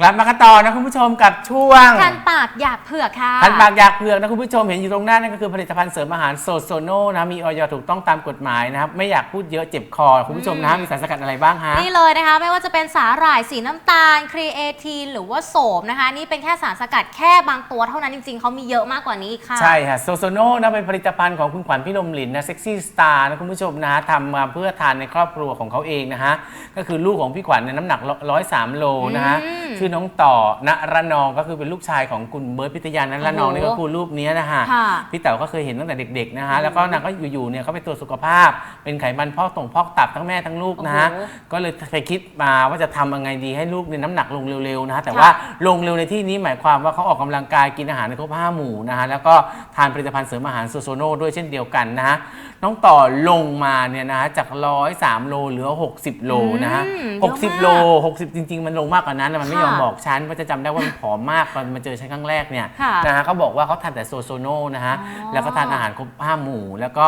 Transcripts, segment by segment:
กลับมากันต่อนะคุณผู้ชมกับช่วงคันปากอยากเผือกค่ะพันปากอยากเผือกนะคุณผู้ชมเห็นอยู่ตรงหน้านั่นก็คือผลิตภัณฑ์เสริมอาหารโซโซโนนะมีออยถูกต้องตามกฎหมายนะครับไม่อยากพูดเยอะเจ็บคอ คุณผู้ชมนะมีสารสกัดอะไรบ้างฮะนี่เลยนะคะ ไม่ว่าจะเป็นสาหร่ายสีน้ำตาลครีเอทีนหรือว่าโสมนะคะ นี่เป็นแค่สารสกัดแค่บางตัวเท่านั้นจริงๆเขามีเยอะมากกว่านี้อีกค่ะใช่ค่ะโซโซโนนะเป็นผลิตภัณฑ์ของคุณขวัญพี่ลมหลินนะเซ็กซี่สตาร์นะคุณผู้ชมนะทำมาเพื่อทานในครอบครัวของเขาเองนะฮะก็คือลูกของพี่ขวัญเนี่ยน้ำหนักร้อยสามโลนะฮะอืมชื่อน้องต่อณระนองก็คือเป็นลูกชายของคุณเบิร์ตพิทยานันระนองโอ้โหนี่ก็คือรูปเนี้ยนะฮะค่ะพี่เต๋อก็เคยเห็นตั้งแต่เด็กๆนะฮะแล้วก็นางก็อยู่ๆเนี่ยเขาไปตรวจสุขภาพ เป็นไขมันพอกตรงพอกตับทั้งแม่ทั้งลูกนะฮะโอ้โหก็เลยไปคิดมาว่าจะทำยังไงดีให้ลูกเนี่ยน้ำหนักลงเร็วๆนะฮะแต่ว่าลงเร็วในที่นี้หมายความว่าเขาออกกำลังกายกินอาหารในครบห้าหมู่นะฮะแล้วก็ทานผลิตภัณฑ์เสริมอาหารโซโซโนด้วยเช่นเดียวกันนะฮะน้องต่อลงมาเนี่ยนะฮะจากร้อยสามโลเหลือ 60 โลนะฮะอืมหกสิบเยอะมากโล 60 จริง ๆ มันลงมากกว่านั้นนะมันไม่ยอมค่ะบอกฉันเพราะจะจำได้ว่ามันผอมมากตอนมาเจอฉันครั้งแรกเนี่ยค่ะนะฮะเขาบอกว่าเขาทานแต่โซโซโนนะฮะอ๋อแล้วก็ทานอาหารครบห้าหมู่แล้วก็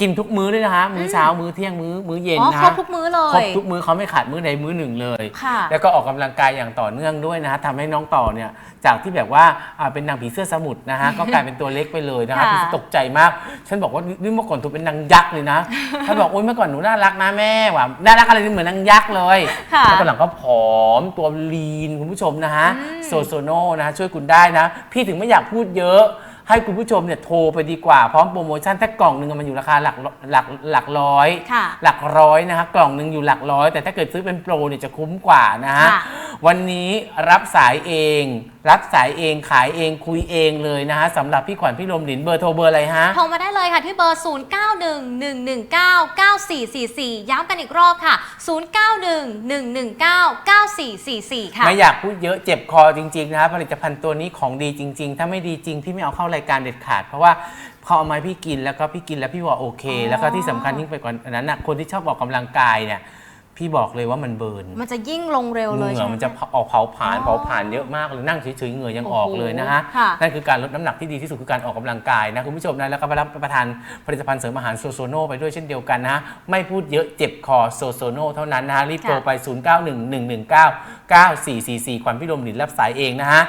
กินทุกมื้อด้วยนะฮะมื้อเช้ามื้อเที่ยงมื้อมื้อเย็นอ๋อนะครบฮะทุกมื้อเลครบย ทุกมื้อเขาไม่ขาดมื้อใดมื้อหนึ่งเลย ค่ะ แล้วก็ออกกำลังกายอย่างต่อเนื่องด้วยนะฮะทำให้น้องต่อเนี่ยจากที่แบบว่าอ่าเป็นนางผีเสื้อสมุทรนะฮะ ก็กลายเป็นตัวเล็กไปเลยนะฮะค่ะพี่ตกใจมาก ฉันบอกว่านี่เมื่อก่อนตัวเป็นนางยักษ์เลยนะฉันบอกโอ๊ยเมื่อก่อนหนูน่ารักนะแม่ว่ะน่ารักอะไรนี่เหมือนนางยักษ์เลยค่ะแล้วตอนหลังก็ผอมตัวลีนคุณผู้ชมนะฮะอืม โซโซโนนะฮะช่วยคุณได้นะ พี่ถึงไม่อยากพูดเยอะ ให้คุณผู้ชมเนี่ยโทรไปดีกว่าพร้อมโปรโมชั่นถ้ากล่องหนึ่งมันอยู่ราคาหลักหลักหลักร้อย ค่ะ หลักร้อยนะฮะกล่องหนึ่งอยู่หลักร้อย แต่ถ้าเกิดซื้อเป็นโปรเนี่ยจะคุ้มกว่านะฮะค่ะ วันนี้รับสายเอง รับสายเองขายเองคุยเองเลยนะฮะสำหรับพี่ขวัญพี่ลมหลินเบอร์โทรเบอร์อะไรฮะ โทรมาได้เลยค่ะที่เบอร์ 0911199444 ย้ำกันอีกรอบค่ะ 0911199444 ค่ะ ไม่อยากพูดเยอะเจ็บคอจริงๆนะฮะผลิตภัณฑ์ตัวนี้ของดีจริง ๆ ถ้าไม่ดีจริงพี่ไม่เอาเข้ารายการเด็ดขาด เพราะว่าพอเอามาให้พี่กินแล้วก็พี่กินแล้วพี่ว่าโอเคอ๋อแล้วก็ที่สำคัญยิ่งไปกว่านั้นนะคนที่ชอบออกกำลังกายเนี่ยพี่บอกเลยว่ามันเบิร์น มันจะยิ่งลงเร็วเหเลยงื่ใช่อไหม มันจะออกเผาผลาญอ๋อเผาผลาญเยอะมากเลยนั่งเฉยๆเหงื่อยังออกโอ้โหเลยนะฮะค่ะนั่นคือการลดน้ำหนักที่ดีที่สุดคือการออกกำลังกายนะคุณผู้ชมนะแล้วก็ไปรับประทานผลิตภัณฑ์เสริมอาหารโซโซโนไปด้วยเช่นเดียวกันนะไม่พูดเยอะเจ็บคอโซโซโนเท่านั้นนะฮะรีบโทรไป 0911199444 ขวัญพี่ลมหลินรับสายเองนะฮะ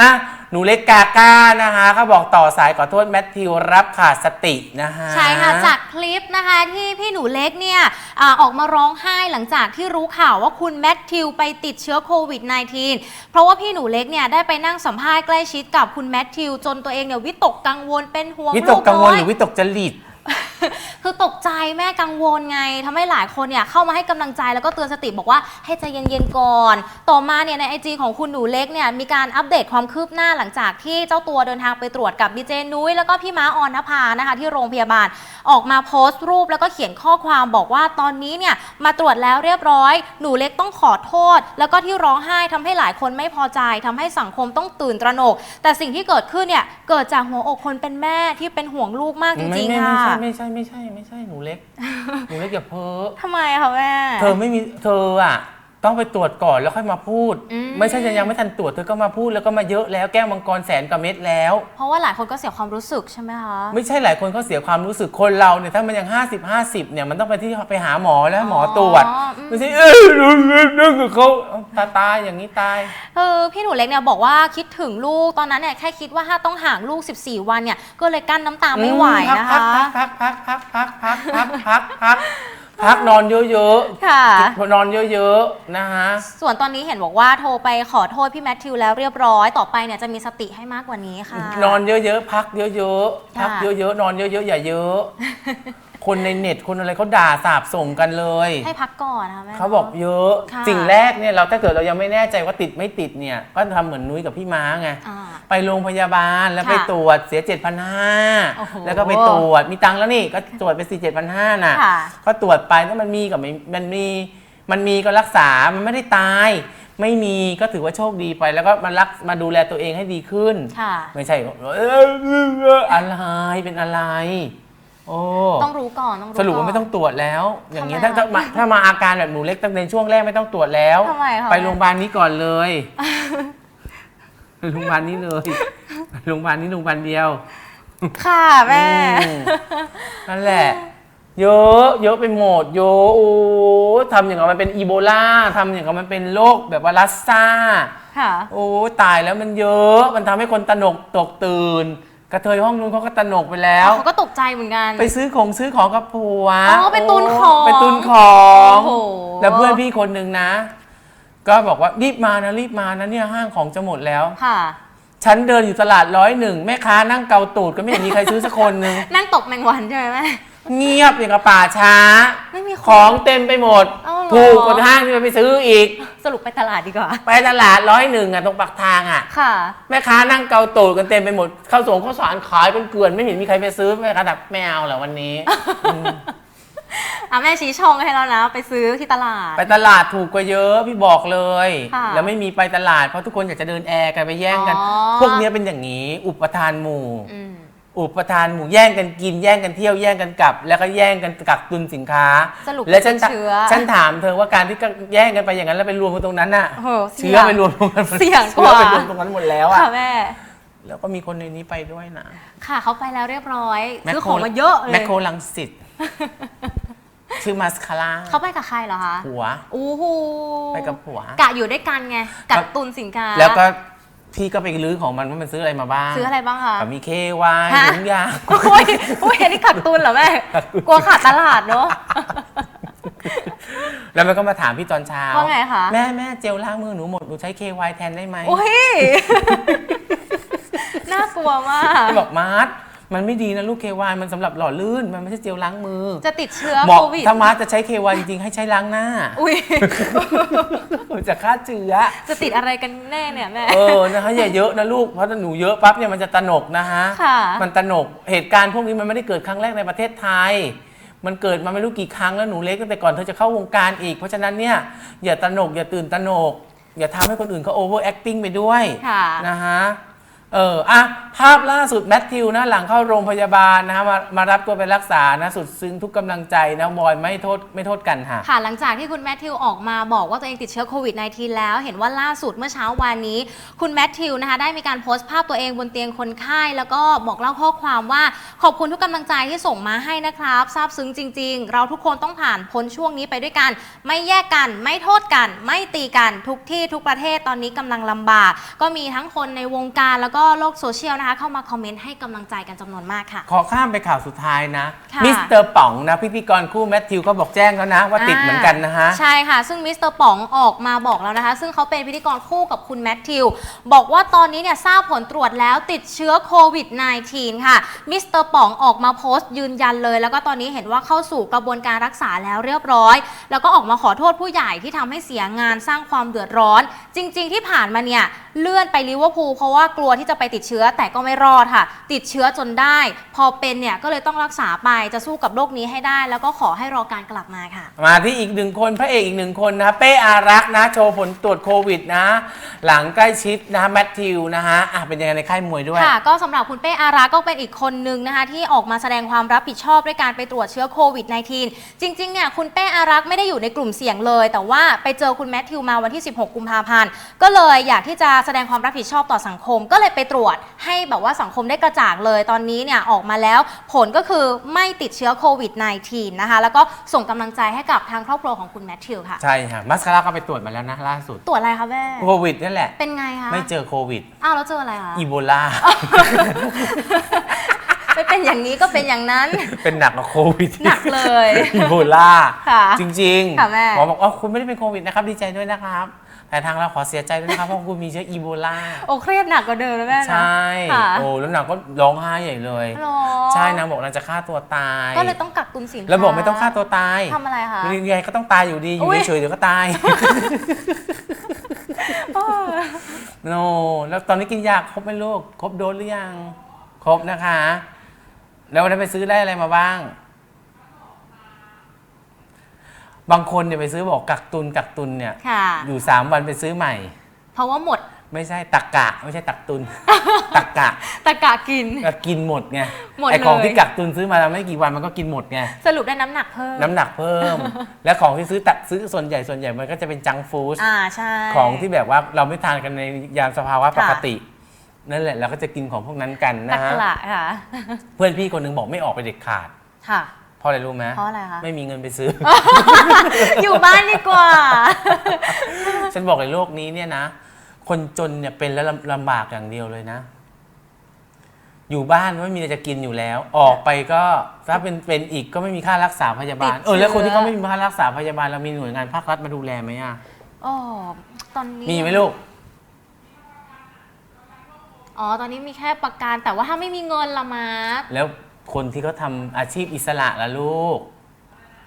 อะหนูเล็กกาก้านะคะเขาบอกต่อสายขอโทษแมทธิวรับขาดสตินะฮะ ใช่ค่ะจากคลิปนะคะที่พี่หนูเล็กเนี่ยอาออกมาร้องไห้หลังจากที่รู้ข่าวว่าคุณแมทธิวไปติดเชื้อโควิด -19 เพราะว่าพี่หนูเล็กเนี่ยได้ไปนั่งสัมภาษณ์ใกล้ชิดกับคุณแมทธิวจนตัวเองเนี่ยวิตกกังวลเป็นห่วงวิตกกังวลน้หยรือวิตกจริตคือตกใจแม่กังวลไงทำให้หลายคนเนี่ยเข้ามาให้กำลังใจแล้วก็เตือนสติบอกว่าให้ใจเย็นๆก่อน ต่อมาเนี่ยในไอจของคุณหนูเล็กเนี่ยมีการอัปเดตความคืบหน้าหลังจากที่เจ้าตัวเดินทางไปตรวจกับดีเจนุ้ยแล้วก็พี่ม้าออนนภานะคะที่โรงพยาบาลออกมาโพสต์รูปแล้วก็เขียนข้อความบอกว่าตอนนี้เนี่ยมาตรวจแล้วเรียบร้อย หนูเล็กต้องขอโทษ แล้วก็ที่ร้องไห้ทำให้หลายคนไม่พอใจทำให้สังคมต้องตื่นตระหนก แต่สิ่งที่เกิดขึ้นเนี่ยเกิดจากหัวอกคนเป็นแม่ที่เป็นห่วงลูกมากจริงๆค่ะไม่ใช่ไม่ใช่ไม่ใช่ไม่ใช่หนูเล็ก หนูเล็กอย่าเพ้อทำไมคะแม่ เธอไม่มีเธออะ ต้องไปตรวจก่อนแล้วค่อยมาพูด อืม ไม่ใช่จะยังไม่ทันตรวจเธอก็มาพูดแล้วก็มาเยอะแล้วแก้วมังกรแสนกว่าเม็ดแล้ว เพราะว่าหลายคนก็เสียความรู้สึกใช่ไหมคะ ไม่ใช่หลายคนเขาเสียความรู้สึกคนเราเนี่ยถ้ามันยัง 50 50เนี่ยมันต้องไปที่ไปหาหมอแล้วหมอตรวจอ๋ออืม ไม่ใช่เออเรื่องกับเขาตายตายอย่างนี้ตาย คือพี่หนูเล็กเนี่ยบอกว่าคิดถึงลูกตอนนั้นเนี่ยแค่คิดว่าถ้าต้องห่างลูก 14 วันเนี่ยก็เลยกั้นน้ำตาไม่ไหวนะคะ พักพักพักพักพักพักพักพักพักพัก นอนเยอะค่ะ ๆนอนเยอะๆนะฮะ ส่วนตอนนี้เห็นบอกว่าโทรไปขอโทษพี่แมทธิวแล้วเรียบร้อย ต่อไปเนี่ยจะมีสติให้มากกว่านี้ค่ะ นอนเยอะๆ พักเยอะๆพักค่ะเยอะๆ นอนเยอะๆ อย่าเยอะ คนในเน็ตคนอะไรเขาด่าสาบส่งกันเลย ให้พักก่อนนะคะแม่ เขาบอกเยอะ ค่ะ สิ่งแรกเนี่ยเราถ้าเกิดเรายังไม่แน่ใจว่าติดไม่ติดเนี่ย ก็ทำเหมือนนุ้ยกับพี่ม้าไง อ่า ไปโรงพยาบาลแล้วค่ะไปตรวจเสียโอ้โห7,500 แล้วก็ไปตรวจมีตังค์แล้วนี่ก็ตรวจไปสี่เจ็ดพันห้าน่ะค่ะก็ตรวจไปถ้ามันมีกับไม่มันมีมันมีก็รักษา มันไม่ได้ตาย ไม่มีก็ถือว่าโชคดีไป แล้วก็มารักมาดูแลตัวเองให้ดีขึ้นค่ะไม่ใช่เอออะไรเป็นอะไร โอ้ต้องรู้ก่อนต้องรู้สรุปว่าก่นไม่ต้องตรวจแล้ว อย่างเงี้ยทำไมถ้าถ้าคะมาถ้ามาอาการแบบหนูเล็กตั้งแต่ช่วงแรกไม่ต้องตรวจแล้วทำไมคะไปโรงพยาบาลนี้ก่อนเลย โรงพยาบาลนี้เลยโรงพยาบาลนี้โรงพยาบาลเดียว ค่ะแม่ อืม นั่นแหละ เยอะเยอะไปหมดเยอะโอ้ทำอย่างกับมันเป็นอีโบลาทำอย่างกับมันเป็นโรคแบบว่าลัสซ่า ค่ะ โอ้ตายแล้วมันเยอะ มันทำให้คนตระหนกตกตื่น กระเทยห้องนู้นเขาก็ตระหนกไปแล้ว เขาก็ตกใจเหมือนกัน ไปซื้อของซื้อของกับผัวอ๋อไปตุนของไปตุนของ โอ้โห แล้วเพื่อนพี่คนหนึ่งนะ ก็บอกว่ารีบมานะรีบมานะเนี่ยห้างของจะหมดแล้ว ค่ะ ฉันเดินอยู่ตลาดร้อยหนึ่งแม่ค้านั่งเกาตูดก็ไม่เห็นมีใครซื้อสักคนหนึ่งนั่งตกแมงวันใช่ไหมแม่ เงียบอย่างกับป่าช้า ไม่มีคนของเต็มไปหมด เอาเหรอ ถูกกว่าห้างที่มันไปซื้ออีก สรุปไปตลาดดีกว่า ไปตลาดร้อยหนึ่งอะตรงปากทางอะค่ะ แม่ค้านั่งเกาตูดกันเต็มไปหมดข้าวสงข้าวสารขายเป็นเกลื่อนไม่เห็นมีใครไปซื้อแม่ค้าแบบไม่เอาเหรอวันนี้อ่ะแม่ชี้ช่องให้แล้วนะ ไปซื้อที่ตลาด ไปตลาดถูกกว่าเยอะพี่บอกเลย ค่ะแล้วไม่มีไปตลาดเพราะทุกคนอยากจะเดินแอร์กันไปแย่งกัน อ๋อ พวกเนี้ยเป็นอย่างนี้ อุปทานหมู่ อืม อุปทานหมู่แย่งกันกินแย่งกันเที่ยวแย่งกันกลับ แล้วก็แย่งกันกักตุนสินค้าสรุปและฉันเป็นเชื้อ ฉันถามเธอว่าการที่แย่งกันไปอย่างนั้นแล้วไปรวมกันตรงนั้นน่ะ โอ้โหเสี่เชื้ยองไปรวมตรงนั้นเสี่ยงเชื้อกว่าไปรวมตรงนั้นหมดแล้วอะค่ะแม่ แล้วก็มีคนในนี้ไปด้วยนะ ค่ะเขาไปแล้วเรียบร้อยแมคซื้อโคของมาเยอะเลแมคยโครลังสิต ชื่อมาสคาร่าเขาไปกับใครเหรอคะผัว โอ้โหไปกับผัว กะอยู่ด้วยกันไง กักตุนสินค้าแล้วก็พี่ก็ไปรื้อของมันว่ามันซื้ออะไรมาบ้าง ซื้ออะไรบ้างคะแบบมีเควายฮะถุงยางโอ้ยโอ้ยอันนี้กักตุนเหรอแม่ กลัวขาดตลาดเนาะแล้วมันก็มาถามพี่ตอนเช้าว่าไงคะ แม่แม่เจลล้างมือหนูหมดหนูใช้เควายแทนได้ไหมโอ้ยน่ากลัวมากก็บอกมาร์ท มันไม่ดีนะลูกเควายมันสำหรับหล่อลื่น มันไม่ใช่เจลล้างมือจะติดเชื้อเหมาะโควิด ถ้ามาร์ทจะใช้เควายจริงๆให้ใช้ล้างหน้าอุ้ยจะฆ่าเชื้อ จะติดอะไรกันแน่เนี่ยแม่ เออ นะคะอย่าเยอะนะลูก เพราะถ้าหนูเยอะปั๊บเนี่ยมันจะตระหนกนะฮะ ค่ะ มันตระหนก เหตุการณ์พวกนี้มันไม่ได้เกิดครั้งแรกในประเทศไทย มันเกิดมาไม่รู้กี่ครั้งแล้วหนูเล็กตั้งแต่ก่อนเธอจะเข้าวงการอีก เพราะฉะนั้นเนี่ยอย่าตระหนกอย่าตื่นตระหนก อย่าทำให้คนอื่นเขา over acting ไปด้วยค่ะ นะฮะ เอออะภาพล่าสุดแมทธิวนะหลังเข้าโรงพยาบาลนะฮะมามารับตัวไปรักษานะสุดซึ้งทุกกำลังใจนะบอยไม่โทษไม่โทษกันค่ะ ค่ะหลังจากที่คุณแมทธิวออกมาบอกว่าตัวเองติดเชื้อโควิด -19 แล้ว เห็นว่าล่าสุดเมื่อเช้าวานนี้ คุณแมทธิวนะคะได้มีการโพสต์ภาพตัวเองบนเตียงคนไข้แล้วก็บอกเล่าข้อความว่า ขอบคุณทุกกำลังใจที่ส่งมาให้นะครับซาบซึ้งจริง ๆ เราทุกคนต้องผ่านพ้นช่วงนี้ไปด้วยกัน ไม่แยกกัน ไม่โทษกัน ไม่ตีกันทุกที่ทุกประเทศตอนนี้กำลังลำบาก ก็มีทั้งคนในวงการแล้วก็โลกโซเชียลนะคะ เข้ามาคอมเมนต์ให้กำลังใจกันจำนวนมากค่ะ ขอข้ามไปข่าวสุดท้ายนะ ค่ะ มิสเตอร์ป๋องนะ พิธีกรคู่แมทธิวก็บอกแจ้งแล้วนะ ว่าติดเหมือนกันนะฮะ ใช่ค่ะ ซึ่งมิสเตอร์ป๋องออกมาบอกแล้วนะคะ ซึ่งเขาเป็นพิธีกรคู่กับคุณแมทธิว บอกว่าตอนนี้เนี่ยทราบผลตรวจแล้วติดเชื้อโควิด -19 ค่ะ มิสเตอร์ป๋องออกมาโพสต์ยืนยันเลย แล้วก็ตอนนี้เห็นว่าเข้าสู่กระบวนการรักษาแล้วเรียบร้อย แล้วก็ออกมาขอโทษผู้ใหญ่ที่ทำให้เสียงานสร้างความเดือดร้อน จริง ๆ ที่ผ่านมาเนี่ยเลื่อนไปลิเวอร์พูลเพราะว่ากลัวที่จะไปติดเชื้อแต่ก็ไม่รอดค่ะ ติดเชื้อจนได้ พอเป็นเนี่ยก็เลยต้องรักษาไปจะสู้กับโรคนี้ให้ได้ แล้วก็ขอให้รอการกลับมาค่ะ มาที่อีกหนึ่งคนพระเอกอีกหนึ่งคนนะเป้อารักษ์นะ โชว์ผลตรวจโควิดนะ หลังใกล้ชิดนะแมทธิวนะฮะอะเป็นยังไงในค่ายมวยด้วย ค่ะก็สำหรับคุณเป้อารักษ์ก็เป็นอีกคนนึงนะคะที่ออกมาแสดงความรับผิดชอบด้วยการไปตรวจเชื้อโควิด -19 จริงๆเนี่ยคุณเป้อารักษ์ไม่ได้อยู่ในกลุ่มเสี่ยงเลย แต่ว่าไปเจอคุณแมทธิวมาวันที่ 16 กุมภาพันธ์ก็เลยอยากที่จะแสดงความรับผิดชอบต่อสังคมก็เลยไปตรวจให้แบบว่าสังคมได้กระจ่างเลยตอนนี้เนี่ยออกมาแล้วผลก็คือไม่ติดเชื้อโควิด -19 นะคะ แล้วก็ส่งกำลังใจให้กับทางครอบครัวของคุณแมทธิวค่ะ ใช่ค่ะมัสคาร่าก็ไปตรวจมาแล้วนะล่าสุด ตรวจอะไรคะแม่ โควิดนี่แหละ เป็นไงคะไม่เจอโควิด อ้าวแล้วเจออะไรคะ อีโบลา ไม่เป็นอย่างนี้ก็เป็นอย่างนั้น เป็นหนักกว่าโควิดหนักเลยอีโบลาค่ะจริงค่ะแม่ หมอบอกอ๋อคุณไม่ได้เป็นโควิดนะครับดีใจด้วยนะครับ แต่ทางเราขอเสียใจด้วยนะครับเพราะคุณมีเชื้ออีโบลา โอ้เครียดหนักกว่าเดิมนะแม่นะใช่ ค่ะโอ้แล้วนางก็ร้องไห้ใหญ่เลย หรอใช่นางบอกนางจะฆ่าตัวตายก็เลยต้องกักตุนสินค้าแล้วบอกไม่ต้องฆ่าตัวตายทำอะไรคะ ยังไงก็ต้องตายอยู่ดีอยู่อุ๊ยเฉยๆเดี๋ยวก็ตายโน แล้วตอนนี้กินยาครบไหมลูก ครบโดสหรือยัง ครบนะคะ แล้ววันนั้นไปซื้อได้อะไรมาบ้าง บางคนเนี่ยไปซื้อบอกกักตุนกักตุนเนี่ย ค่ะ อยู่สามวันไปซื้อใหม่ เพราะว่าหมดไม่ใช่ตักกะ ไม่ใช่ตักตุน ตักกะตะกะกิน ก็กินหมดไงหมดไอของเลย ที่กักตุนซื้อมาไม่กี่วันมันก็กินหมดไงสรุปได้น้ำหนักเพิ่มน้ำหนักเพิ่ม และของที่ซื้อตักซื้อส่วนใหญ่ส่วนใหญ่มันก็จะเป็นจังฟู้ด อ่าใช่ ของที่แบบว่าเราไม่ทานกันในยามสภาวะค่ะปกติ นั่นแหละเราก็จะกินของพวกนั้นกันตะนะฮะกละค่ะ เพื่อนพี่คนหนึงบอกไม่ออกไปเด็ดขาด ค่ะ เพราะอะไรรู้ไหมเพราะอะไรคะ ไม่มีเงินไปซื้อ อยู่บ้านดีกว่า ฉันบอกเลยโลกนี้เนี่ยนะ คนจนเนี่ยเป็นแล้วลำลำบากอย่างเดียวเลยนะ อยู่บ้านไม่มีอะไรจะกินอยู่แล้ว ออกไปก็ถ้าเป็นเป็นอีกก็ไม่มีค่ารักษาพยาบาล ติดเชื้อ เออแล้วคนที่เขาไม่มีค่ารักษาพยาบาลเรามีหน่วยงานภาครัฐมาดูแลไหมอะ อ๋อตอนนี้มีไหมลูก อ๋อ ตอนนี้มีแค่ประกันแต่ว่าถ้าไม่มีเงินละมาร์คแล้ว คนที่เขาทำอาชีพอิสระล่ะลูก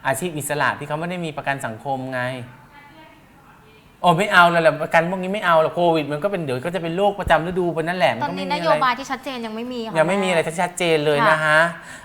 อาชีพอิสระที่เขาไม่ได้มีประกันสังคมไง โอ้ไม่เอาแล้วแหละประกันพวกนี้ไม่เอาหรอกโควิด มันก็เป็นเดี๋ยวก็จะเป็นโรคประจำฤดูไปนั่นแหละมัตอนก็นี้ไม่นมีโยอะไร บายที่ชัดเจนยังไม่มีค่ะยังไม่มีอะไรแชัดเจนเลยค่ะนะฮะ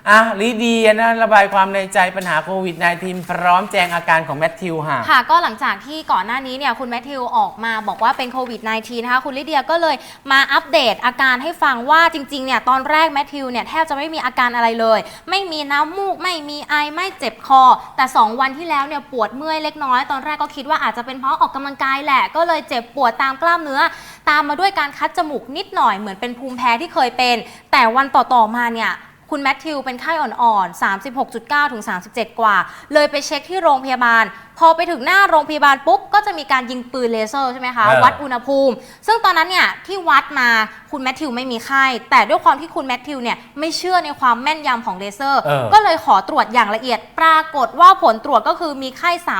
อะลิเดียนะระบายความในใจปัญหาโควิด -19 พร้อมแจงอาการของแมทธิวค่ะ ค่ะ ก็หลังจากที่ก่อนหน้านี้เนี่ยคุณแมทธิวออกมาบอกว่าเป็นโควิด -19 นะคะ คุณลิเดียก็เลยมาอัปเดตอาการให้ฟังว่าจริงๆเนี่ยตอนแรกแมทธิวเนี่ยแทบจะไม่มีอาการอะไรเลย ไม่มีน้ำมูก ไม่มีไอไม่เจ็บคอ แต่ 2 วันที่แล้วเนี่ยปวดเมื่อยเล็กน้อย ตอนแรกก็คิดว่าอาจจะเป็นเพราะออกกำลังกายแหละ ก็เลยเจ็บปวดตามกล้ามเนื้อ ตามมาด้วยการคัดจมูกนิดหน่อยเหมือนเป็นภูมิแพ้ที่เคยเป็น แต่วันต่อๆมาเนี่ยคุณแมทธิวเป็นไข้อ่อนๆ 36.9 ถึง 37 กว่า เลยไปเช็คที่โรงพยาบาล พอไปถึงหน้าโรงพยาบาลปุ๊บก็จะมีการยิงปืนเลเซอร์ใช่ไหมคะเออวัดอุณหภูมิ ซึ่งตอนนั้นเนี่ยที่วัดมาคุณแมทธิวไม่มีไข้แต่ด้วยความที่คุณแมทธิวเนี่ยไม่เชื่อในความแม่นยำของเลเซอร์ เออก็เลยขอตรวจอย่างละเอียด ปรากฏว่าผลตรวจก็คือมีไข้ โอ้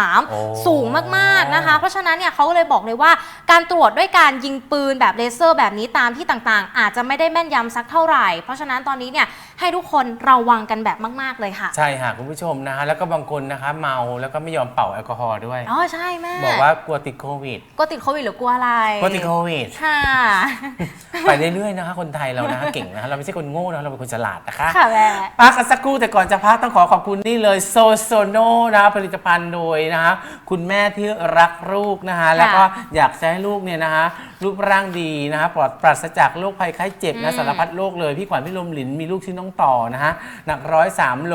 38.3 สูงมากๆนะคะ เพราะฉะนั้นเนี่ยเขาก็เลยบอกเลยว่าการตรวจด้วยการยิงปืนแบบเลเซอร์แบบนี้ตามที่ต่างๆ อาจจะไม่ได้แม่นยำสักเท่าไหร่ เพราะฉะนั้นตอนนี้เนี่ย ให้ทุกคนระวังกันแบบมาก ๆ เลยค่ะ ใช่ค่ะ คุณผู้ชมนะฮะแล้วก็บางคนนะคะเมาแล้วก็ไม่ยอมเป่าแอลกอฮอล์ด้วย อ๋อ ใช่แม่บอกว่ากลัวติดโควิด ก็ติดโควิดหรือกลัวอะไรกลัวติดโควิด ค่ะ ไปเรื่อยๆนะคะ คนไทยเรานะคะเก่งนะคะเราไม่ใช่คนโง่นะคะเราเป็นคนฉลาดนะคะค่ะแม่พักกันสักครู่แต่ก่อนจะพักต้องขอขอบคุณนี่เลยโซโซโนนะคะผลิตภัณฑ์โดยนะคะคุณแม่ที่รักลูกนะคะแล้วก็อยากจะให้ลูกเนี่ยนะคะรูปร่างดีนะคะปลอดปราศจากโรคภัยไข้เจ็บนะสารพัดโรคเลยพี่ขวัญพี่ลมหลินมีลูกชื่อน้องต่อนะคะหนักร้อยสามโล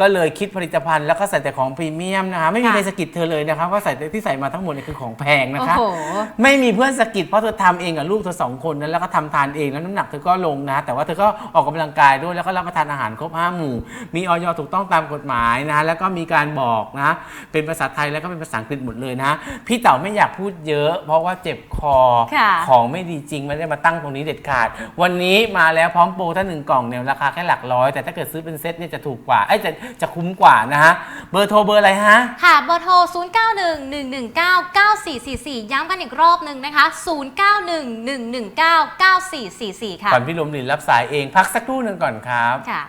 ก็เลยคิดผลิตภัณฑ์แล้วก็ใส่แต่ของพรีเมียมนะคะไม่มีใครสะกิดเธอเลยนะคะว่าใส่แต่ที่ใส่มาทั้งหมดเนี่ยคือของแพงนะโอ้คะ โห ไม่มีเพื่อนสะกิดเพราะเธอทำเองกับลูกเธอสองคนนั้นแล้วก็ทำทานเองแล้วน้ำหนักเธอก็ลงนะ แต่ว่าเธอก็ออกกำลังกายด้วยแล้วก็รับประทานอาหารครบห้าหมู่ มีออยถูกต้องตามกฎหมายนะ แล้วก็มีการบอกนะ เป็นภาษาไทยแล้วก็เป็นภาษาอังกฤษหมดเลยนะ พี่เต๋าไม่อยากพูดเยอะ เพราะว่าเจ็บคอค่ะ ของไม่ดีจริงไม่ได้มาตั้งตรงนี้เด็ดขาด วันนี้มาแล้วพร้อมโปรถ้าหนึ่งกล่องเนี่ยราคาแค่หลักร้อย แต่ถ้าเกิดซื้อเป็นเซตเนี่ยจะถูกกว่าไอ้ยจะจะคุ้มกว่านะฮะเบอร์โทรเบอร์อะไรฮะ ค่ะ เบอร์โทร 0911199444 ย้ำกันอีกรอบหนึ่งนะคะ 0911199444 ค่ะ ก่อนพี่ลมลินรับสายเองพักสักครู่หนึ่งก่อนครับ ค่ะ